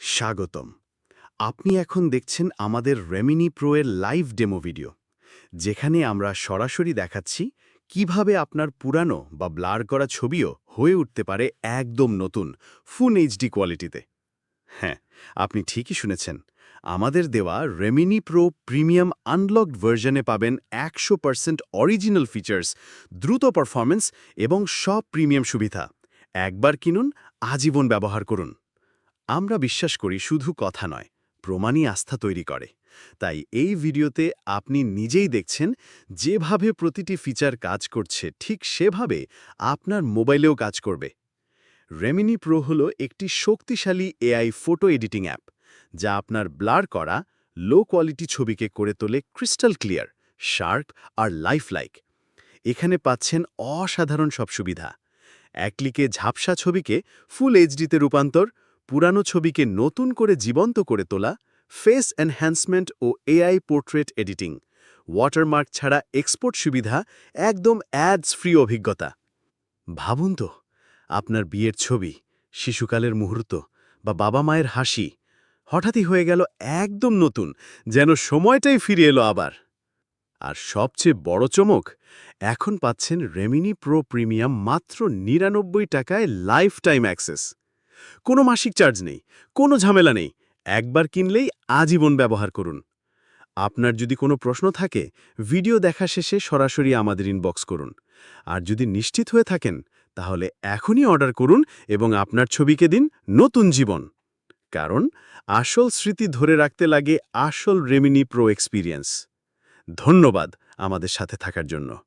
স্বাগতম। আপনি এখন দেখছেন আমাদের রেমিনি প্রো এর লাইভ ডেমো ভিডিও যেখানে আমরা সরাসরি দেখাচ্ছি কীভাবে আপনার পুরানো বা ব্লার করা ছবিও হয়ে উঠতে পারে একদম নতুন ফুল এইচডি কোয়ালিটিতে হ্যাঁ আপনি ঠিকই শুনেছেন, আমাদের দেওয়া রেমিনি প্রো প্রিমিয়াম আনলকড ভার্জনে পাবেন একশো পার্সেন্ট অরিজিনাল ফিচার্স দ্রুত পারফরমেন্স এবং সব প্রিমিয়াম সুবিধা। একবার কিনুন, আজীবন ব্যবহার করুন। আমরা বিশ্বাস করি শুধু কথা নয়, প্রমাণই আস্থা তৈরি করে। তাই এই ভিডিওতে আপনি নিজেই দেখছেন যেভাবে প্রতিটি ফিচার কাজ করছে, ঠিক সেভাবে আপনার মোবাইলেও কাজ করবে। রেমিনি প্রো হল একটি শক্তিশালী এআই ফটো এডিটিং অ্যাপ যা আপনার ব্লার করা লো কোয়ালিটি ছবিকে করে তোলে ক্রিস্টাল ক্লিয়ার শার্প আর লাইফ লাইক এখানে পাচ্ছেন অসাধারণ সব সুবিধা। এক ক্লিকে ঝাপসা ছবিকে ফুল এইচডিতে রূপান্তর পুরানো ছবিকে নতুন করে জীবন্ত করে তোলা ফেস এনহ্যান্সমেন্ট ও এআই পোর্ট্রেট এডিটিং। ওয়াটারমার্ক ছাড়া এক্সপোর্ট সুবিধা একদম অ্যাডস ফ্রি অভিজ্ঞতা। ভাবুন তো, আপনার বিয়ের ছবি, শিশুকালের মুহূর্ত বা বাবা মায়ের হাসি হঠাৎই হয়ে গেল একদম নতুন, যেন সময়টাই ফিরে এলো আবার। আর সবচেয়ে বড় চমক, এখন পাচ্ছেন রেমিনি প্রো প্রিমিয়াম মাত্র নিরানব্বই টাকায় লাইফ টাইম অ্যাক্সেস কোনো মাসিক চার্জ নেই, কোনো ঝামেলা নেই। একবার কিনলেই আজীবন ব্যবহার করুন। আপনার যদি কোনো প্রশ্ন থাকে, ভিডিও দেখা শেষে সরাসরি আমাদের ইনবক্স করুন। আর যদি নিশ্চিত হয়ে থাকেন, তাহলে এখনই অর্ডার করুন এবং আপনার ছবিকে দিন নতুন জীবন। কারণ, আসল স্মৃতি ধরে রাখতে লাগে আসল রেমিনি প্রো এক্সপিরিয়েন্স ধন্যবাদ আমাদের সাথে থাকার জন্য।